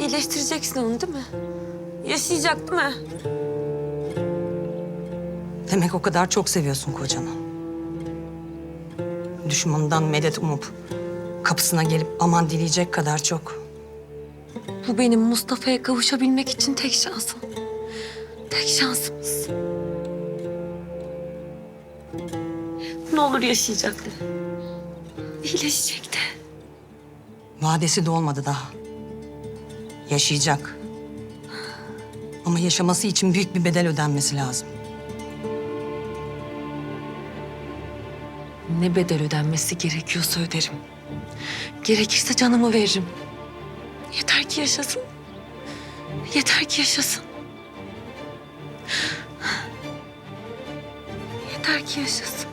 iyileştireceksin onu değil mi? Yaşayacak değil mi? Demek o kadar çok seviyorsun kocanı. Düşmanından medet umup kapısına gelip aman dileyecek kadar çok. Bu benim Mustafa'ya kavuşabilmek için tek şansım. Tek şansımız. Ne olur yaşayacak de. İyileşecek de. Vadesi de olmadı daha. Yaşayacak. Ama yaşaması için büyük bir bedel ödenmesi lazım. Ne bedel ödenmesi gerekiyorsa öderim. Gerekirse canımı veririm. Yeter ki yaşasın. Yeter ki yaşasın. Yeter ki yaşasın.